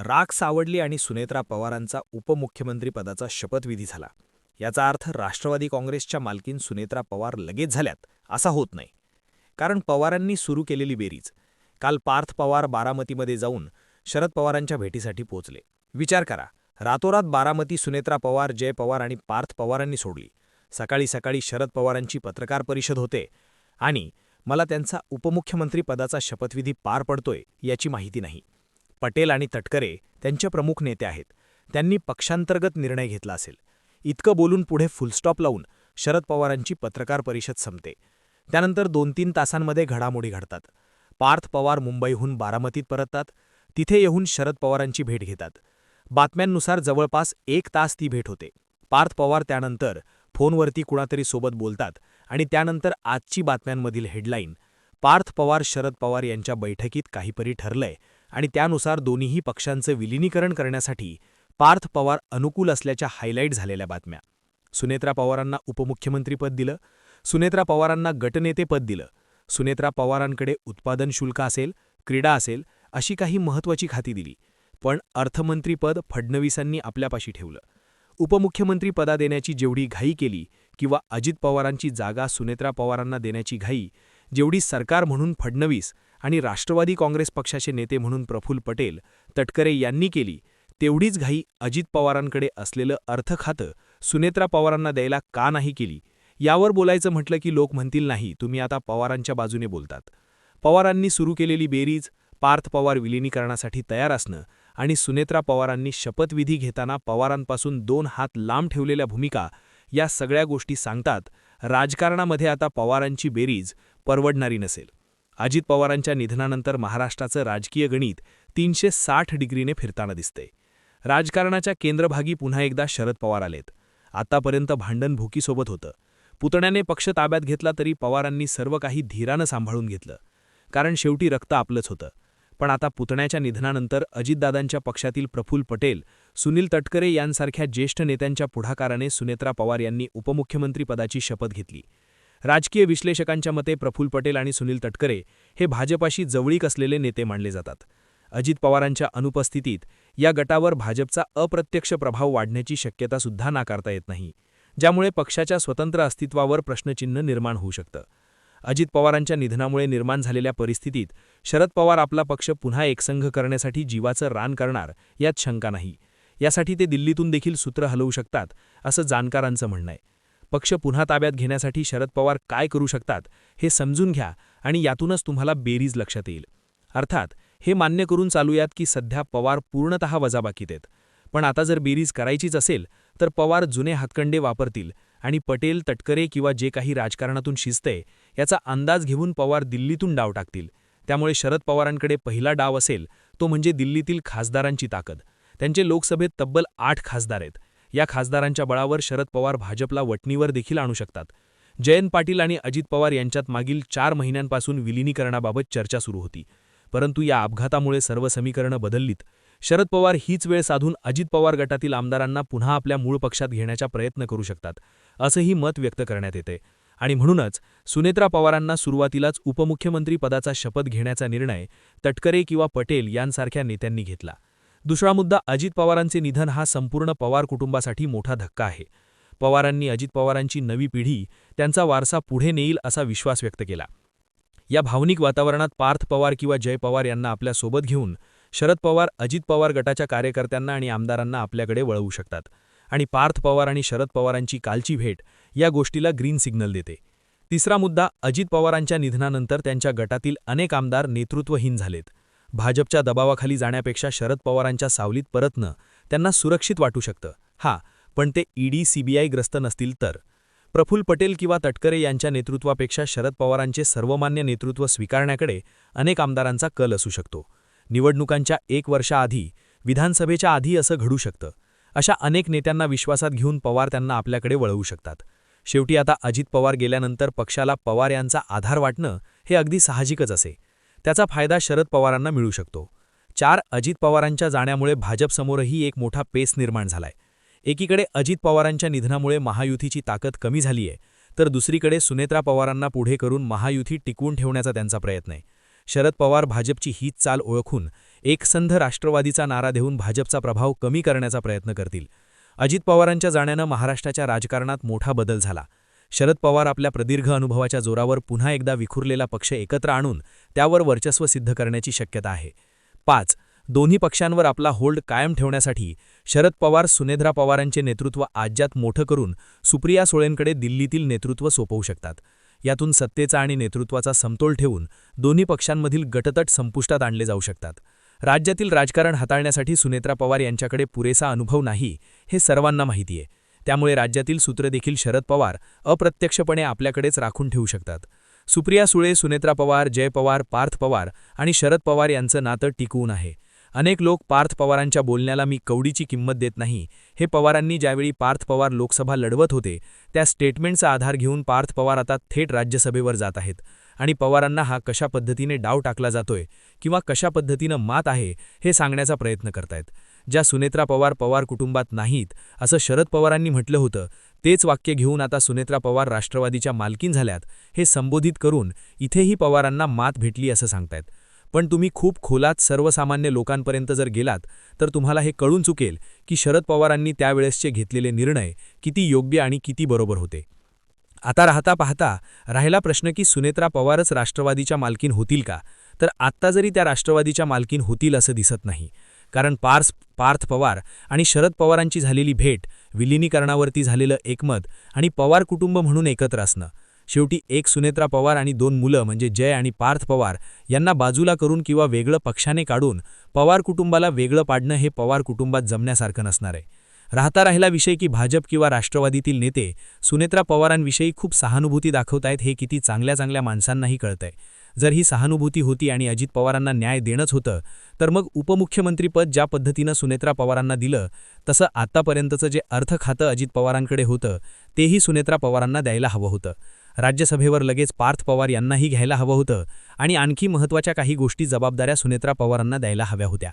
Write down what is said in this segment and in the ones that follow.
राख सावडली आणि सुनेत्रा पवारांचा उपमुख्यमंत्रीपदाचा शपथविधी झाला. याचा अर्थ राष्ट्रवादी काँग्रेसच्या मालकीन सुनेत्रा पवार लगेच झाल्यात असा होत नाही. कारण पवारांनी सुरू केलेली बेरीज काल पार्थ पवार बारामतीमध्ये जाऊन शरद पवारांच्या भेटीसाठी पोचले विचार करा रातोरात बारामती सुनेत्रा पवार जय पवार आणि पार्थ पवारांनी सोडली. सकाळी सकाळी शरद पवारांची पत्रकार परिषद होते आणि मला त्यांचा उपमुख्यमंत्री पदाचा शपथविधी पार पडतोय याची माहिती नाही. पटेल आणि तटकरे त्यांचे प्रमुख नेते आहेत. त्यांनी पक्षांतर्गत निर्णय घेतला असेल. इतकं बोलून पुढे फुलस्टॉप लावून शरद पवारांची पत्रकार परिषद संपते. त्यानंतर दोन तीन तासांमध्ये घडामोडी घडतात. पार्थ पवार मुंबईहून बारामतीत परततात. तिथे येऊन शरद पवारांची भेट घेतात. बातम्यांनुसार जवळपास एक तास ती भेट होते. पार्थ पवार त्यानंतर फोनवरती कुणातरी सोबत बोलतात आणि त्यानंतर आजची बातम्यांमधील हेडलाईन पार्थ पवार शरद पवार यांच्या बैठकीत काहीपरी ठरलंय आणि त्यानुसार दोन्हीही पक्षांचं विलिनीकरण करण्यासाठी पार्थ पवार अनुकूल असल्याच्या हायलाईट झालेल्या बातम्या. सुनेत्रा पवारांना उपमुख्यमंत्रीपद दिलं. सुनेत्रा पवारांना गटनेतेपद दिलं. सुनेत्रा पवारांकडे उत्पादन शुल्क असेल क्रीडा असेल अशी काही महत्त्वाची खाती दिली. पण अर्थमंत्रीपद फडणवीसांनी आपल्यापाशी ठेवलं. उपमुख्यमंत्री पदा देण्याची जेवढी घाई केली किंवा अजित पवारांची जागा सुनेत्रा पवारांना देण्याची घाई जेवढी सरकार म्हणून फडणवीस आणि राष्ट्रवादी काँग्रेस पक्षाचे नेते म्हणून प्रफुल्ल पटेल तटकरे यांनी केली तेवढीच घाई अजित पवारांकडे असलेलं अर्थखातं सुनेत्रा पवारांना द्यायला का नाही केली? यावर बोलायचं म्हटलं की लोक म्हणतील नाही तुम्ही आता पवारांच्या बाजूने बोलतात. पवारांनी सुरू केलेली बेरीज पार्थ पवार विलिनीकरणासाठी तयार असणं आणि सुनेत्रा पवारांनी शपथविधी घेताना पवारांपासून दोन हात लांब ठेवलेल्या भूमिका या सगळ्या गोष्टी सांगतात राजकारणामध्ये आता पवारांची बेरीज परवडणारी नसेल. अजित पवारांच्या निधनानंतर महाराष्ट्राचं राजकीय गणित तीनशे साठ डिग्रीने फिरताना दिसते. राजकारणाच्या केंद्रभागी पुन्हा एकदा शरद पवार आलेत. आतापर्यंत भांडण भुकीसोबत होतं. पुतण्याने पक्ष ताब्यात घेतला तरी पवारांनी सर्व काही धीरानं सांभाळून घेतलं. कारण शेवटी रक्त आपलंच होतं. पण आता पुतण्याच्या निधनानंतर अजितदादांच्या पक्षातील प्रफुल्ल पटेल सुनील तटकरे यांसारख्या ज्येष्ठ नेत्यांच्या पुढाकाराने सुनेत्रा पवार यांनी उपमुख्यमंत्रीपदाची शपथ घेतली. राजकीय विश्लेषकांच्या मते प्रफुल पटेल आणि सुनील तटकरे हे भाजपाशी जवळीक असलेले नेते मानले जातात. अजित पवारांच्या अनुपस्थितीत या गटावर भाजपचा अप्रत्यक्ष प्रभाव वाढण्याची शक्यतासुद्धा नाकारता येत नाही ज्यामुळे पक्षाच्या स्वतंत्र अस्तित्वावर प्रश्नचिन्ह निर्माण होऊ शकतं. अजित पवारांच्या निधनामुळे निर्माण झालेल्या परिस्थितीत शरद पवार आपला पक्ष पुन्हा एकसंघ करण्यासाठी जीवाचं रान करणार यात शंका नाही. यासाठी ते दिल्लीतून देखील सूत्र हलवू शकतात असं जाणकारांचं म्हणणं आहे. पक्ष पुन्हा ताब्यात घेण्यासाठी शरद पवार काय करू शकतात हे समजून घ्या आणि यातूनच तुम्हाला बेरीज लक्षात येईल. अर्थात हे मान्य करून चालूयात की सध्या पवार पूर्णतः वजाबाकीत आहेत पण आता जर बेरीज करायचीच असेल तर पवार जुने हातकंडे वापरतील आणि पटेल तटकरे किंवा जे काही राजकारणातून शिजतंय याचा अंदाज घेऊन पवार दिल्लीतून डाव टाकतील. त्यामुळे शरद पवारांकडे पहिला डाव असेल तो म्हणजे दिल्लीतील खासदारांची ताकद. त्यांचे लोकसभेत तब्बल आठ खासदार आहेत. या खासदारांच्या बळावर शरद पवार भाजपला वटणीवर देखील आणू शकतात. जयंत पाटील आणि अजित पवार यांच्यात मागील चार महिन्यांपासून विलिनीकरणाबाबत चर्चा सुरू होती. परंतु या अपघातामुळे सर्व समीकरणं बदललीत. शरद पवार हीच वेळ साधून अजित पवार गटातील आमदारांना पुन्हा आपल्या मूळ पक्षात घेण्याचा प्रयत्न करू शकतात असंही मत व्यक्त करण्यात येते. आणि म्हणूनच सुनेत्रा पवारांना सुरुवातीलाच उपमुख्यमंत्री पदाचा शपथ घेण्याचा निर्णय तटकरे किंवा पटेल यांसारख्या नेत्यांनी घेतला. दुसरा मुद्दा अजित पवारांचे निधन हा संपूर्ण पवार कुटुंबासाठी मोठा धक्का आहे. पवारांनी अजित पवारांची नवी पिढी त्यांचा वारसा पुढे नेईल असा विश्वास व्यक्त केला. या भावनिक वातावरणात पार्थ पवार किंवा जय पवार यांना आपल्यासोबत घेऊन शरद पवार अजित पवार गटाच्या कार्यकर्त्यांना आणि आमदारांना आपल्याकडे वळवू शकतात आणि पार्थ पवार आणि शरद पवारांची कालची भेट या गोष्टीला ग्रीन सिग्नल देते. तिसरा मुद्दा अजित पवारांच्या निधनानंतर त्यांच्या गटातील अनेक आमदार नेतृत्वहीन झालेत. भाजपच्या दबावाखाली जाण्यापेक्षा शरद पवारांच्या सावलीत परतणं त्यांना सुरक्षित वाटू शकतं. हा पण ते ईडी सीबीआय ग्रस्त नसतील तर. प्रफुल्ल पटेल किंवा तटकरे यांच्या नेतृत्वापेक्षा शरद पवारांचे सर्वमान्य नेतृत्व स्वीकारण्याकडे अनेक आमदारांचा कल असू शकतो. निवडणुकांच्या एक वर्षाआधी विधानसभेच्या आधी असं घडू शकतं. अशा अनेक नेत्यांना विश्वासात घेऊन पवार त्यांना आपल्याकडे वळवू शकतात. शेवटी आता अजित पवार गेल्यानंतर पक्षाला पवार यांचा आधार वाटणं हे अगदी साहजिकच असे. त्याचा फायदा शरद पवारांना मिळू शकतो. चार अजित पवारांच्या जाण्यामुळे भाजपसमोरही एक मोठा पेस निर्माण झालाय. एकीकडे अजित पवारांच्या निधनामुळे महायुतीची ताकद कमी झालीय तर दुसरीकडे सुनेत्रा पवारांना पुढे करून महायुती टिकवून ठेवण्याचा त्यांचा प्रयत्न आहे. शरद पवार भाजपची हीच चाल ओळखून एकसंध राष्ट्रवादीचा नारा देऊन भाजपचा प्रभाव कमी करण्याचा प्रयत्न करतील. अजित पवारांच्या जाण्यानं महाराष्ट्राच्या राजकारणात मोठा बदल झाला. शरद पवार आपल्या प्रदीर्घ अनुभवाच्या जोरावर पुन्हा एकदा विखुरलेला पक्ष एकत्र आणून त्यावर वर्चस्व सिद्ध करण्याची शक्यता आहे. पाच दोन्ही पक्षांवर आपला होल्ड कायम ठेवण्यासाठी शरद पवार सुनेध्रा पवारांचे नेतृत्व आज्यात मोठं करून सुप्रिया सुळेंकडे दिल्लीतील नेतृत्व सोपवू शकतात. यातून सत्तेचा आणि नेतृत्वाचा समतोल ठेवून दोन्ही पक्षांमधील गटतट संपुष्टात आणले जाऊ शकतात. राज्यातील राजकारण हाताळण्यासाठी सुनेत्रा पवार यांच्याकडे पुरेसा अनुभव नाही हे सर्वांना माहिती आहे. त्यामुळे राज्यातील सूत्र देखील शरद पवार अप्रत्यक्षपणे आपल्याकडेच राखून ठेवू शकतात. सुप्रिया सुळे सुनेत्रा पवार जय पवार पार्थ पवार आणि शरद पवार यांचं नातं टिकवून आहे. अनेक लोक पार्थ पवारांच्या बोलण्याला मी कवडीची किंमत देत नाही. हे पवारांनी ज्यावेळी पार्थ पवार लोकसभा लढवत होते त्या स्टेटमेंटचा आधार घेऊन पार्थ पवार आता थेट राज्यसभेवर जात आहेत. आणि पवारांना हा कशा पद्धतीने डाव टाकला जातोय किंवा कशा पद्धतीनं मात आहे हे सांगण्याचा प्रयत्न करतायत. ज्या सुनेत्रा पवार पवार कुटुंबात नाहीत असं शरद पवारांनी म्हटलं होतं तेच वाक्य घेऊन आता सुनेत्रा पवार राष्ट्रवादीच्या मालकीन झाल्यात हे संबोधित करून इथेही पवारांना मात भेटली असं सांगतायत. पण तुम्ही खूप खोलात सर्वसामान्य लोकांपर्यंत जर गेलात तर तुम्हाला हे कळून चुकेल की शरद पवारांनी त्यावेळेसचे घेतलेले निर्णय किती योग्य आणि किती बरोबर होते. आता राहता पाहता राहिला प्रश्न की सुनेत्रा पवारच राष्ट्रवादीच्या मालकीन होतील का? तर आत्ता जरी त्या राष्ट्रवादीच्या मालकीन होतील असं दिसत नाही. कारण पार्स पार्थ पवार आणि शरद पवारांची झालेली भेट विलिनीकरणावरती झालेलं एकमत आणि पवार कुटुंब म्हणून एकत्र असणं. शेवटी एक सुनेत्रा पवार आणि दोन मुलं म्हणजे जय आणि पार्थ पवार यांना बाजूला करून किंवा वेगळं पक्षाने काढून पवार कुटुंबाला वेगळं पाडणं हे पवार कुटुंबात जमण्यासारखं नसणार आहे. राहता राहिला विषय की भाजप किंवा राष्ट्रवादीतील नेते सुनेत्रा पवारांविषयी खूप सहानुभूती दाखवतायत हे किती चांगल्या चांगल्या माणसांनाही कळतंय. जर ही सहानुभूती होती आणि अजित पवारांना न्याय देणंच होतं तर मग उपमुख्यमंत्रीपद ज्या पद्धतीनं सुनेत्रा पवारांना दिलं तसं आत्तापर्यंतचं जे अर्थ खातं अजित पवारांकडे होतं तेही सुनेत्रा पवारांना द्यायला हवं होतं. राज्यसभेवर लगेच पार्थ पवार यांनाही घ्यायला हवं होतं आणि आणखी महत्त्वाच्या काही गोष्टी जबाबदाऱ्या सुनेत्रा पवारांना द्यायला हव्या होत्या.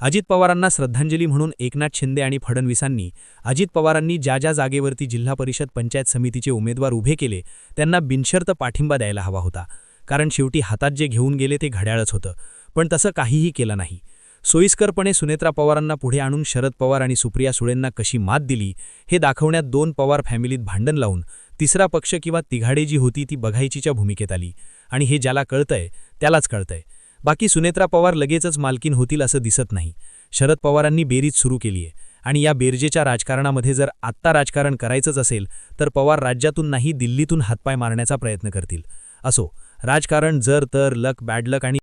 अजित पवारांना श्रद्धांजली म्हणून एकनाथ शिंदे आणि फडणवीसांनी अजित पवारांनी ज्या ज्या जागेवरती जिल्हा परिषद पंचायत समितीचे उमेदवार उभे केले त्यांना बिनशर्त पाठिंबा द्यायला हवा होता. कारण शेवटी हातात जे घेऊन गेले ते घड्याळच होतं. पण तसं काहीही केलं नाही. सोयीस्करपणे सुनेत्रा पवारांना पुढे आणून शरद पवार आणि सुप्रिया सुळेंना कशी मात दिली हे दाखवण्यात दोन पवार फॅमिलीत भांडण लावून तिसरा पक्ष किंवा तिघाडे जी होती ती बघायचीच्या भूमिकेत आली. आणि हे ज्याला कळतंय त्यालाच कळतंय. बाकी सुनेत्रा पवार लगेचच मालकीन होतील असं दिसत नाही. शरद पवारांनी बेरीज सुरू केलीय. आणि या बेरजेच्या राजकारणामध्ये जर आत्ता राजकारण करायचंच असेल तर पवार राज्यातून नाही दिल्लीतून हातपाय मारण्याचा प्रयत्न करतील. असो राजकारण जर तर लक बॅड लक आणि